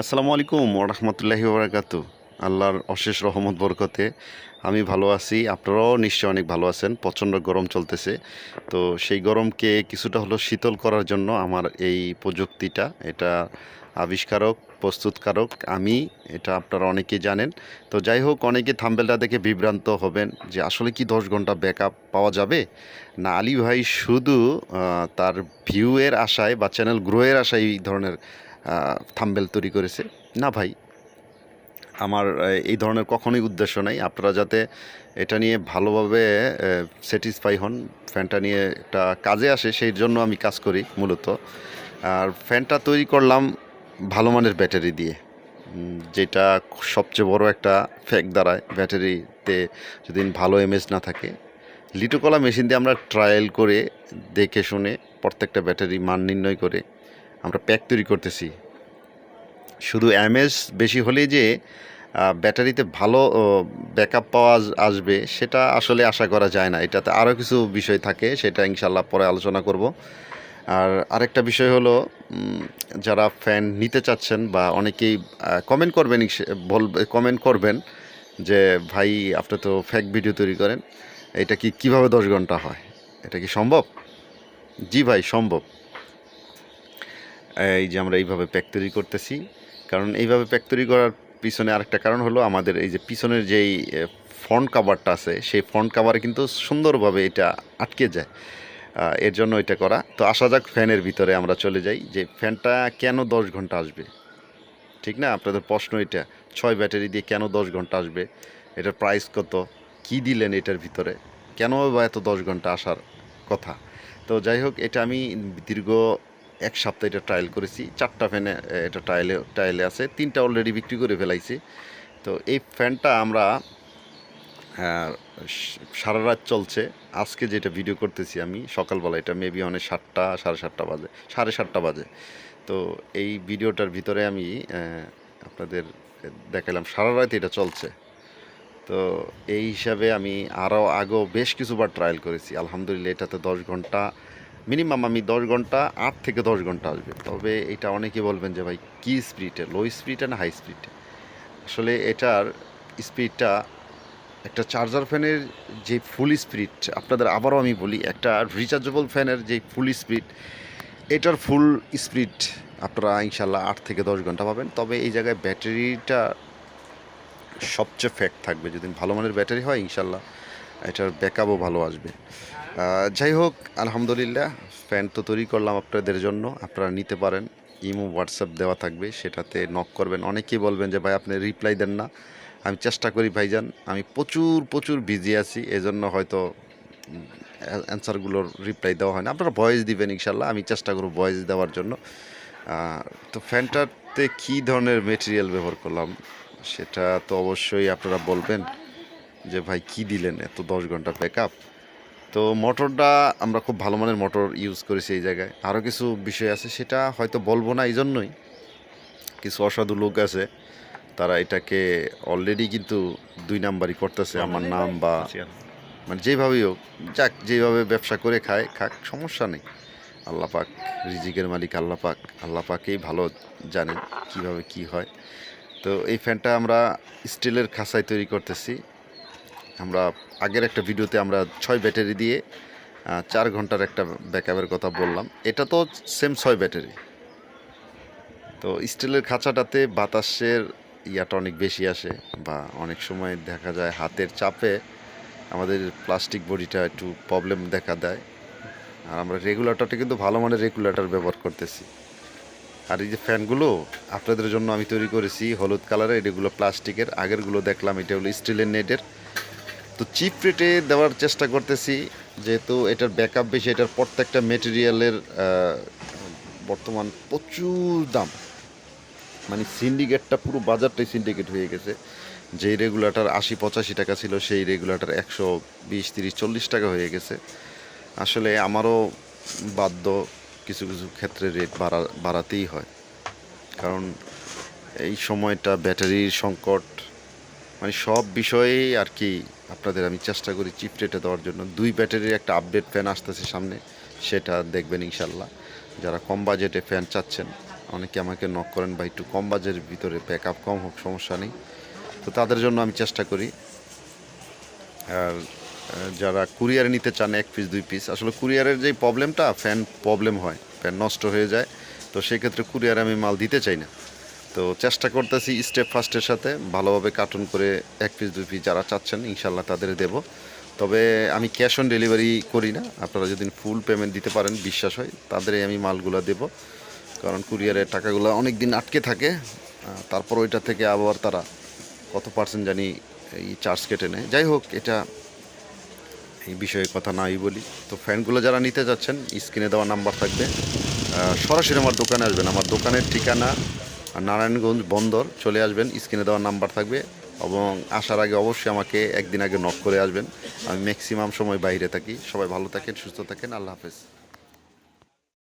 আসসালামু আলাইকুম রহমতুল্লাহি বরাকাত আল্লাহর অশেষ রহমত, বরকতে আমি ভালো আছি। আপনারাও নিশ্চয় অনেক ভালো আছেন। প্রচণ্ড গরম চলতেছে। তো সেই গরমকে কিছুটা হলো শীতল করার জন্য আমার এই প্রযুক্তিটা, এটা আবিষ্কারক, প্রস্তুতকারক আমি, এটা আপনারা অনেকেই জানেন। তো যাই হোক, অনেকে থাম্বেলটা দেখে বিভ্রান্ত হবেন যে আসলে কি দশ ঘণ্টা ব্যাকআপ পাওয়া যাবে? না, আলী ভাই শুধু তার ভিউয়ের আশায় বা চ্যানেল গ্রোয়ের আশায় এই ধরনের থাম্বেল তৈরি করেছে। না ভাই, আমার এই ধরনের কখনোই উদ্দেশ্য নাই। আপনারা যাতে এটা নিয়ে ভালোভাবে স্যাটিসফাই হন, ফ্যানটা নিয়ে একটা কাজে আসে, সেই জন্য আমি কাজ করি মূলত। আর ফ্যানটা তৈরি করলাম ভালো মানের ব্যাটারি দিয়ে। যেটা সবচেয়ে বড় একটা ফ্যাক দাঁড়ায়। ব্যাটারিতে যদি ভালো এমএস না থাকে, লিটোকলা মেশিন দিয়ে আমরা ট্রায়াল করে, দেখে শুনে প্রত্যেকটা ব্যাটারি মান নির্ণয় করে আমরা প্যাক তৈরি করতেছি। শুধু এমএস বেশি হলেই যে ব্যাটারিতে ভালো ব্যাকআপ পাওয়া আসবে, সেটা আসলে আশা করা যায় না। এটাতে আরও কিছু বিষয় থাকে, সেটা ইনশাল্লাহ পরে আলোচনা করব। আর আরেকটা বিষয় হলো যারা ফ্যান নিতে চাচ্ছেন বা অনেকেই কমেন্ট করবেন বলবে কমেন্ট করবেন যে, ভাই, আপনি তো ফ্যাক ভিডিও তৈরি করেন, এটা কি কীভাবে দশ ঘণ্টা হয়? এটা কি সম্ভব? জি ভাই, সম্ভব। এই যে আমরা এইভাবে প্যাক তৈরি করতেছি। কারণ এইভাবে প্যাক তৈরি করার পিছনে আরেকটা কারণ হলো আমাদের এই যে পিছনের যেই ফ্রন্ট কাভারটা আছে, সেই ফ্রন্ট কাভারে কিন্তু সুন্দরভাবে এটা আটকে যায়। এর জন্য এটা করা। তো আসা যাক ফ্যানের ভিতরে আমরা চলে যাই যে ফ্যানটা কেন দশ ঘণ্টা আসবে? ঠিক না? আপনাদের প্রশ্ন এটা। ছয় ব্যাটারি দিয়ে কেন দশ ঘণ্টা আসবে? এটার প্রাইস কত? কি দিলেন এটার ভিতরে? কেন বা এত দশ ঘণ্টা আসার কথা? তো যাই হোক, এটা আমি দীর্ঘ এক সপ্তাহ এটা ট্রায়াল করেছি। চারটা ফ্যানে এটা ট্রায়ালে ট্রায়ালে আছে। তিনটা অলরেডি বিক্রি করে ফেলাইছি। তো এই ফ্যানটা আমরা সারা রাত চলছে। আজকে যেটা ভিডিও করতেছি আমি, সকালবেলা, এটা মেবি অনেক সাতটা, সাড়ে সাতটা বাজে, সাড়ে সাতটা বাজে। তো এই ভিডিওটার ভিতরে আমি আপনাদের দেখালাম সারা রাত এটা চলছে। তো এই হিসাবে আমি আরও আগেও বেশ কিছুবার ট্রায়াল করেছি। আলহামদুলিল্লাহ, এটাতে দশ ঘণ্টা মিনিমাম আমি দশ ঘণ্টা, আট থেকে দশ ঘণ্টা আসবে। তবে এটা অনেকে বলবেন যে, ভাই, কী স্পিডে লো স্পিডে না হাই স্পিডে আসলে এটার স্পিডটা একটা চার্জার ফ্যানের যে ফুল স্পিড আপনাদের আবারও আমি বলি, একটা রিচার্জেবল ফ্যানের যে ফুল স্পিড এটার ফুল স্পিড আপনারা ইনশাল্লাহ আট থেকে দশ ঘণ্টা পাবেন। তবে এই জায়গায় ব্যাটারিটা সবচেয়ে ফ্যাক্ট থাকবে। যদি ভালো মানের ব্যাটারি হয় ইনশাল্লাহ এটার ব্যাকআপও ভালো আসবে। যাই হোক, আলহামদুলিল্লাহ ফ্যান তো তৈরি করলাম আপনাদের জন্য। আপনারা নিতে পারেন, ইমো হোয়াটসঅ্যাপ দেওয়া থাকবে, সেটাতে নক করবেন। অনেকেই বলবেন যে, ভাই, আপনি রিপ্লাই দেন না। আমি চেষ্টা করি, ভাইজান। আমি প্রচুর প্রচুর বিজি আছি, এজন্য হয়তো অ্যান্সারগুলোর রিপ্লাই দেওয়া হয় না। আপনারা ভয়েস দিবেন ইনশাল্লাহ আমি চেষ্টা করব ভয়েস দেওয়ার জন্য। তো ফ্যানটাতে কী ধরনের মেটেরিয়াল ব্যবহার করলাম? সেটা তো অবশ্যই আপনারা বলবেন যে, ভাই, কি দিলেন? এত দশ ঘণ্টা ব্যাকআপ তো মোটরটা আমরা খুব ভালো মানের মোটর ইউজ করেছি এই জায়গায়। আরও কিছু বিষয় আছে সেটা হয়তো বলব না এই জন্যই কিছু অসাধু লোক আছে তারা এটাকে অলরেডি কিন্তু দুই নাম্বারই করতেছে আমার নাম বা মানে যেভাবেই হোক যাক যেভাবে ব্যবসা করে খায় খাক সমস্যা নেই। আল্লাহ পাক রিজিকের মালিক আল্লাহ পাক আল্লাহ পাকেই ভালো জানেন কীভাবে কি হয়। তো এই ফ্যানটা আমরা স্টিলের খাঁচায় তৈরি করতেছি। আমরা আগের একটা ভিডিওতে আমরা ছয় ব্যাটারি দিয়ে চার ঘণ্টার একটা ব্যাকআপের কথা বললাম। এটা তো সেম ছয় ব্যাটারি। তো স্টিলের খাঁচাটাতে বাতাসের ইয়াটা অনেক বেশি আসে বা অনেক সময় দেখা যায় হাতের চাপে আমাদের প্লাস্টিক বডিটা একটু প্রবলেম দেখা দেয়। আর আমরা রেগুলেটরটা কিন্তু ভালো মানের রেগুলেটর ব্যবহার করতেছি। আর এই যে ফ্যানগুলো, আপনাদের জন্য আমি তৈরি করেছি হলুদ কালারের, এগুলো প্লাস্টিকের আগেরগুলো দেখলাম, এটা হলো স্টিলের নেটের তো চিপ রেটে দেওয়ার চেষ্টা করতেছি, যেহেতু এটার ব্যাকআপ বেশি, এটার প্রত্যেকটা মেটেরিয়ালের বর্তমান প্রচুর দাম। মানে সিন্ডিকেটটা পুরো বাজারটাই সিন্ডিকেট হয়ে গেছে। যেই রেগুলেটর আশি পঁচাশি টাকা ছিল, সেই রেগুলেটর একশো বিশ, তিরিশ, চল্লিশ টাকা হয়ে গেছে। আসলে আমারও বাধ্য কিছু কিছু ক্ষেত্রে রেট বাড়া, বাড়াতেই হয়। কারণ এই সময়টা ব্যাটারির সংকট মানে সব বিষয়েই আর কি আপনাদের আমি চেষ্টা করি চিপ রেটে দেওয়ার জন্য। দুই ব্যাটারির একটা আপডেট ফ্যান আসতেছে সামনে, সেটা দেখবেন ইনশাল্লাহ যারা কম বাজেটে ফ্যান চাচ্ছেন, অনেকে আমাকে নক করেন বা একটু কম বাজেটের ভিতরে ব্যাক আপ কম হোক, সমস্যা নেই। তো তাদের জন্য আমি চেষ্টা করি। আর যারা কুরিয়ারে নিতে চান, এক পিস দুই পিস আসলে কুরিয়ারের যে প্রবলেমটা ফ্যান প্রবলেম হয় ফ্যান নষ্ট হয়ে যায়। তো সেক্ষেত্রে কুরিয়ারে আমি মাল দিতে চাই না। তো চেষ্টা করতেছি স্টেপ ফার্স্টের সাথে ভালোভাবে কার্টুন করে এক পিস দুই পিস যারা চাচ্ছেন ইনশাল্লাহ তাদের দেব। তবে আমি ক্যাশ অন ডেলিভারি করি না। আপনারা যদি ফুল পেমেন্ট দিতে পারেন, বিশ্বাস হয়, তাদেরই আমি মালগুলো দেব। কারণ কুরিয়ারের টাকাগুলো অনেক দিন আটকে থাকে। তারপর ওইটা থেকে আবার তারা কত পার্সেন্ট জানি এই চার্জ কেটে নেয়। যাই হোক, এটা এই বিষয়ে কথা নাই বলি। তো ফ্যানগুলো যারা নিতে যাচ্ছেন স্ক্রিনে দেওয়া নাম্বার থাকবে। সরাসরি আমার দোকানে আসবেন। আমার দোকানের ঠিকানা নারায়ণগঞ্জ বন্দর, চলে আসবেন, স্ক্রিনে দেওয়ার নাম্বার থাকবে এবং আসার আগে অবশ্যই আমাকে একদিন আগে নক করে আসবেন। আমি ম্যাক্সিমাম সময় বাইরে থাকি। সবাই ভালো থাকেন, সুস্থ থাকেন, আল্লাহ হাফেজ।